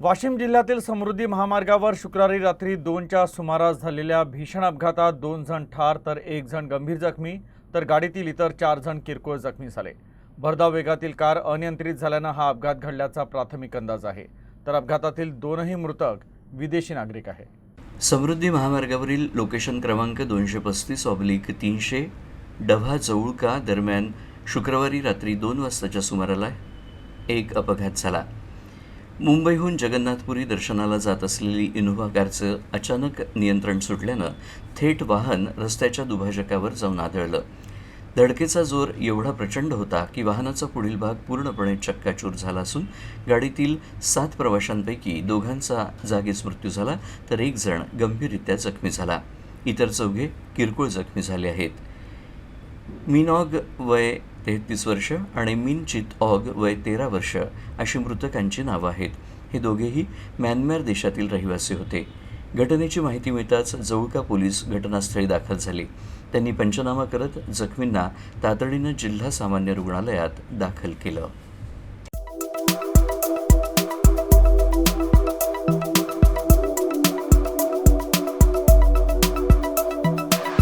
वाशिम जिल्ह्यातील समृद्धी महामार्गावर शुक्रवारी रात्री दोनच्या सुमारास झालेल्या भीषण अपघातात दोन जण ठार तर एक जण गंभीर जखमी तर गाडीतील इतर चार जण किरकोळ जखमी झाले. भरधाव वेगातील कार अनियंत्रित झाल्यानं हा अपघात घडल्याचा प्राथमिक अंदाज आहे. तर अपघातातील दोनही मृतक विदेशी नागरिक आहे समृद्धी महामार्गावरील लोकेशन क्रमांक दोनशे पस्तीस ऑब्लिक तीनशे डव्हा जवळका दरम्यान शुक्रवारी रात्री दोन वाजताच्या सुमाराला एक अपघात झाला. मुंबईहून जगन्नाथपुरी दर्शनाला जात असलेली इनोव्हा कारचं अचानक नियंत्रण सुटल्यानं थेट वाहन रस्त्याच्या दुभाजकावर जाऊन आदळलं. धडकेचा जोर एवढा प्रचंड होता की वाहनाचा पुढील भाग पूर्णपणे चक्काचूर झाला असून गाडीतील सात प्रवाशांपैकी दोघांचा जागीच मृत्यू झाला तर एक जण गंभीररित्या जखमी झाला. इतर चौघे किरकोळ जखमी झाले आहेत. मिनॉग वय तेहतीस वर्ष आणि मिन चित ऑग वय तेरा वर्ष अशी मृतकांची नावं आहेत. हे दोघेही म्यानमार देशातील रहिवासी होते. घटनेची माहिती मिळताच जवळका पोलीस घटनास्थळी दाखल झाले. त्यांनी पंचनामा करत जखमींना तातडीनं जिल्हा सामान्य रुग्णालयात दाखल केलं.